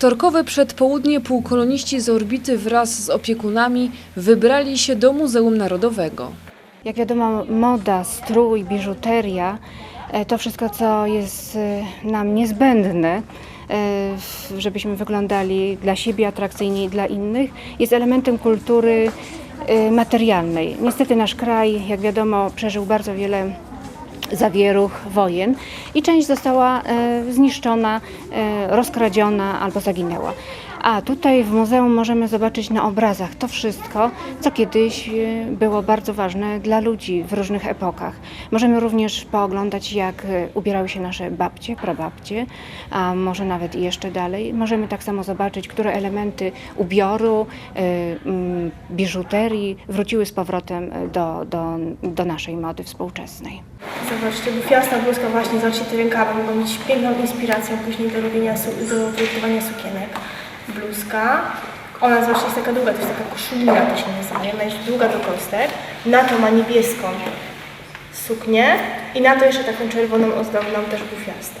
wtorkowe przedpołudnie półkoloniści z orbity wraz z opiekunami wybrali się do Muzeum Narodowego. Jak wiadomo, moda, strój, biżuteria, e, to wszystko, co jest e, nam niezbędne, e, żebyśmy wyglądali dla siebie atrakcyjnie i dla innych, jest elementem kultury materialnej. Niestety nasz kraj, jak wiadomo, przeżył bardzo wiele zawieruch, wojen i część została e, zniszczona, e, rozkradziona albo zaginęła. A tutaj w muzeum możemy zobaczyć na obrazach to wszystko, co kiedyś e, było bardzo ważne dla ludzi w różnych epokach. Możemy również pooglądać, jak e, ubierały się nasze babcie, prababcie, a może nawet jeszcze dalej. Możemy tak samo zobaczyć, które elementy ubioru, e, mm, biżuterii wróciły z powrotem do, do, do naszej mody współczesnej. Zobaczcie, bufiasta włoska właśnie, te rękawy, mogą być piękną inspiracją później do robienia, do projektowania sukienek. Bluzka, ona zobaczcie jest taka długa, to jest taka koszulina, to się nazywa, ona jest długa do kostek. Na to ma niebieską suknię i na to jeszcze taką czerwoną ozdobną też bufiastą.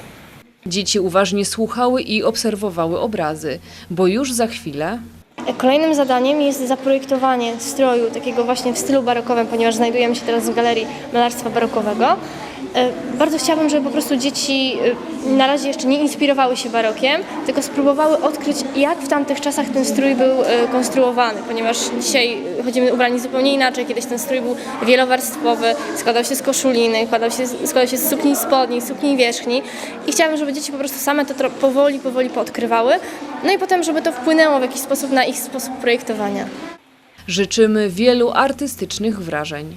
Dzieci uważnie słuchały i obserwowały obrazy, bo już za chwilę Kolejnym zadaniem jest zaprojektowanie stroju takiego właśnie w stylu barokowym, ponieważ znajdujemy się teraz w Galerii Malarstwa Barokowego. E, Bardzo chciałabym, żeby po prostu dzieci e, na razie jeszcze nie inspirowały się barokiem, tylko spróbowały odkryć, jak w tamtych czasach ten strój był e, konstruowany, ponieważ dzisiaj chodzimy ubrani zupełnie inaczej. Kiedyś ten strój był wielowarstwowy, składał się z koszuliny, składał się, składał się z sukni spodni, sukni wierzchni i chciałabym, żeby dzieci po prostu same to powoli, powoli poodkrywały, no i potem, żeby to wpłynęło w jakiś sposób na ich sposób projektowania. życzymy wielu artystycznych wrażeń.